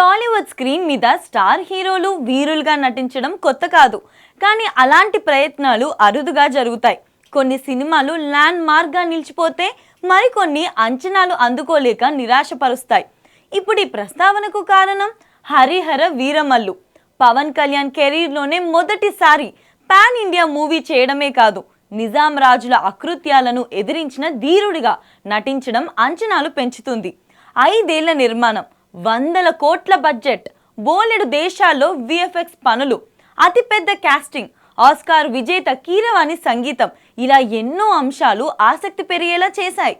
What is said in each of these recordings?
Tollywood screen మీద star హీరోలు వీరులుగా నటించడం కొత్త కాదు. కానీ అలాంటి ప్రయత్నాలు అరుదుగా జరుగుతాయి. కొన్ని సినిమాలు ల్యాండ్ మార్క్గా నిలిచిపోతే మరికొన్ని అంచనాలు అందుకోలేక నిరాశపరుస్తాయి. ఇప్పుడు ఈ ప్రస్తావనకు కారణం హరిహర వీరమల్లు. పవన్ కళ్యాణ్ కెరీర్లోనే మొదటిసారి పాన్ ఇండియా మూవీ చేయడమే కాదు నిజాం రాజుల అకృత్యాలను ఎదిరించిన ధీరుడిగా నటించడం అంచనాలు పెంచుతుంది. ఐదేళ్ళ నిర్మాణం వందల కోట్ల బడ్జెట్ బోలెడు దేశాల్లో విఎఫ్ఎక్స్ పనులు. అతిపెద్ద కాస్టింగ్ ఆస్కార్ విజేత కీరవాణి సంగీతం. ఇలా ఎన్నో అంశాలు ఆసక్తి పెరిగేలా చేశాయి.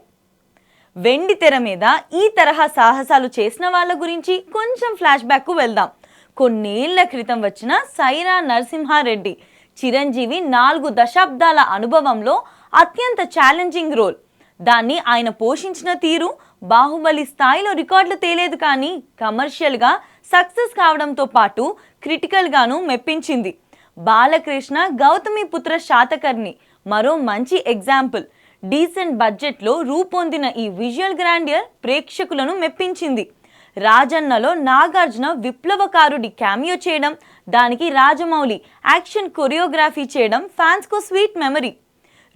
వెండి తెర మీద ఈ తరహా సాహసాలు చేసిన వాళ్ళ గురించి కొంచెం ఫ్లాష్ బ్యాక్కు వెళ్దాం. కొన్నేళ్ళ క్రితం వచ్చిన సైరా నరసింహారెడ్డి. చిరంజీవి నాలుగు దశాబ్దాల అనుభవంలో అత్యంత ఛాలెంజింగ్ రోల్ దాన్ని ఆయన పోషించిన తీరు బాహుబలి స్థాయిలో రికార్డులు తేలేదు కానీ కమర్షియల్గా సక్సెస్ కావడంతో పాటు క్రిటికల్గాను మెప్పించింది. బాలకృష్ణ గౌతమి పుత్ర శాతకర్ణి మరో మంచి ఎగ్జాంపుల్. డీసెంట్ బడ్జెట్లో రూపొందిన ఈ విజువల్ గ్రాండియర్ ప్రేక్షకులను మెప్పించింది. రాజన్నలో నాగార్జున విప్లవకారుడి క్యామియో చేయడం దానికి రాజమౌళి యాక్షన్ కొరియోగ్రఫీ చేయడం ఫ్యాన్స్కు స్వీట్ మెమరీ.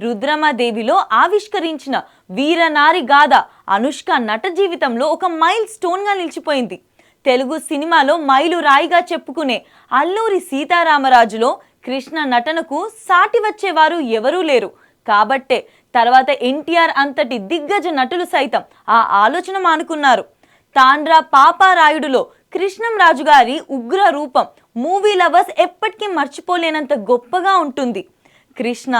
రుద్రమదేవిలో ఆవిష్కరించిన వీరనారి గాథ అనుష్క నట జీవితంలో ఒక మైల్ స్టోన్గా నిలిచిపోయింది. తెలుగు సినిమాలో మైలు రాయిగా చెప్పుకునే అల్లూరి సీతారామరాజులో కృష్ణ నటనకు సాటి వచ్చేవారు ఎవరూ లేరు. కాబట్టే తర్వాత ఎన్టీఆర్ అంతటి దిగ్గజ నటులు సైతం ఆ ఆలోచన మానుకున్నారు. తాండ్రా పాపారాయుడులో కృష్ణంరాజు గారి ఉగ్ర రూపం మూవీ లవర్స్ ఎప్పటికీ మర్చిపోలేనంత గొప్పగా ఉంటుంది. కృష్ణ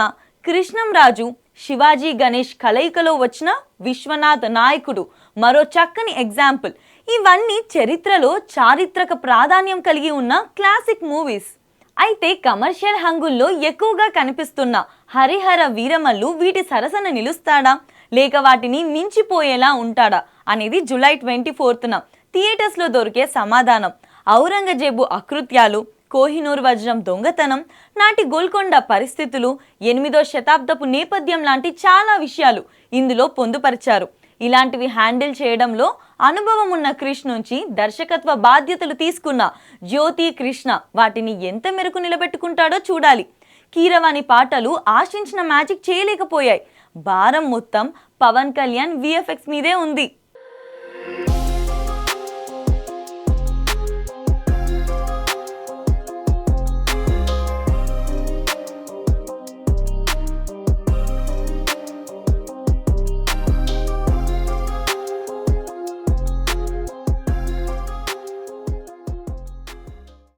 కృష్ణంరాజు శివాజీ గణేష్ కలయికలో వచ్చిన విశ్వనాథ్ నాయకుడు. మరో చక్కని ఎగ్జాంపుల్ ఇవన్నీ చరిత్రలో చారిత్రక ప్రాధాన్యం కలిగి ఉన్న క్లాసిక్ మూవీస్ అయితే కమర్షియల్ హంగుల్లో ఎక్కువగా కనిపిస్తున్న హరిహర వీరమల్లు వీటి సరసన నిలుస్తాడా? లేక వాటిని మించిపోయేలా ఉంటాడా? అనేది జూలై ట్వంటీ ఫోర్త్న థియేటర్స్లో దొరికే సమాధానం. ఔరంగజేబు అకృత్యాలు కోహినూర్ వజ్రం దొంగతనం నాటి గోల్కొండ పరిస్థితులు ఎనిమిదో శతాబ్దపు నేపథ్యం లాంటి చాలా విషయాలు ఇందులో పొందుపరిచారు. ఇలాంటివి హ్యాండిల్ చేయడంలో అనుభవం ఉన్న క్రిష్ నుంచి దర్శకత్వ బాధ్యతలు తీసుకున్న జ్యోతి కృష్ణ వాటిని ఎంత మేరకు నిలబెట్టుకుంటాడో చూడాలి. కీరవాణి పాటలు ఆశించిన మ్యాజిక్ చేయలేకపోయాయి. భారం మొత్తం పవన్ కళ్యాణ్ విఎఫ్ఎక్స్ మీదే ఉంది.